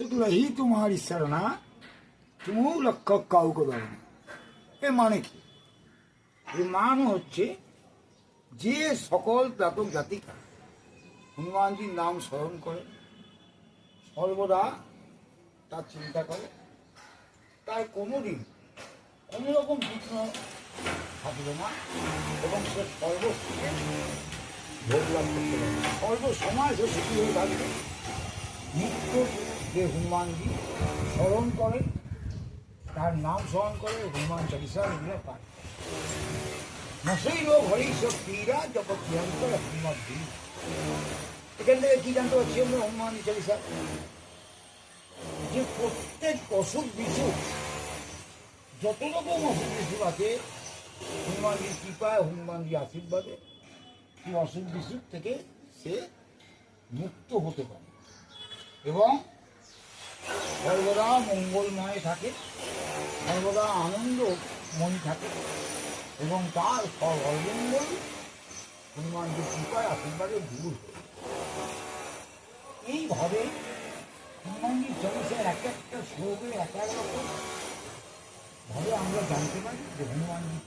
তুগুলো তোমার ঈশ্বর না তুমি লক্ষ্য কাউকে দেবে না এ মানে কি এ মান হচ্ছে যে সকল তাতক জাতিকা হনুমানজির নাম স্মরণ করে সর্বদা তার চিন্তা করে তার কোনো দিন কোনো রকম বিঘ্ন থাকবে না এবং সে সর্বস্বে সর্বসমাজ লাভ করতে সে সুখী হয়ে থাকবে মুক্ত যে হনুমানজি স্মরণ করে, তার নাম স্মরণ করে হনুমান চালিসা এগুলো পায় নশৈল হরি সব পীরা যখন প্রিয়ন্ত হনুমান দিন এখান থেকে কি জানতে পারছি আমরা হনুমান চালিসা? যে প্রত্যেক অসুখ বিসুখ, যত রকম অসুখ বিসুখ আছে হনুমানজির কৃপায় হনুমানজির আশীর্বাদে, সেই অসুখ বিসুখ থেকে সে মুক্ত হতে পারে। এবং সর্বদা মঙ্গলময় থাকে, সর্বদা আনন্দময় থাকে, এবং তার সব অমঙ্গল হনুমানজির কৃপায় আশীর্বাদে দূর এইভাবে হনুমানজির চল্লিশের এক একটা শ্লোকে এক এক রকম ভাবে আমরা জানতে পারি যে হনুমানজি।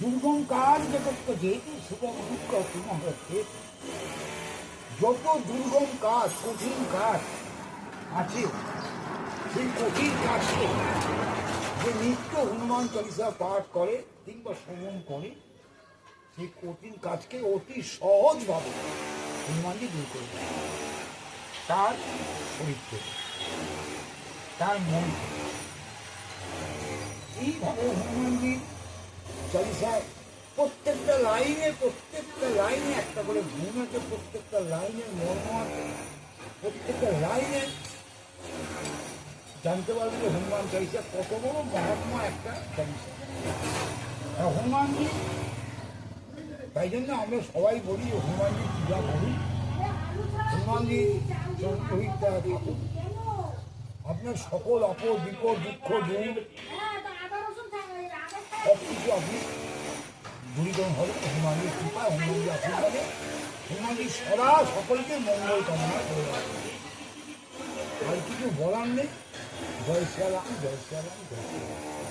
দুর্গম কাজ জগৎ যেহেতু সুগম দুঃখ হচ্ছে যত দুর্গম কাজ, কঠিন কাজ আছে। সেই কঠিন কাজকে যে নিত্য হনুমান চালিসা পাঠ করে কিংবা শ্রবণ করে, সেই কঠিন কাজকে অতি সহজভাবে হনুমানজি দূর করে তার শরীর তার মন। থেকে এইভাবে হনুমানজি চালিসায় প্রত্যেকটা লাইনে প্রত্যেকটা লাইনে, একটা করে গুণ আছে, প্রত্যেকটা লাইনের মর্ম আছে, প্রত্যেকটা লাইনে জানতে পারবে যে হনুমান চালিসা কত বড় মহাত্মা একটা চালিসা আর হনুমানজি তাই জন্য আমরা সবাই বলি হনুমানজি পূজা করি হনুমানজি আপনার সকল অপর বিপদ, দুঃখ দূর সব কিছু আপনি দূরীকরণ হবে হনুমানজির কৃপা হনুমানজির আশীর্বাদে। হনুমানজি সদা সকলকে মঙ্গল কামনা করে আর কিছু বলার নেই। Dois caras, dois caras, dois caras.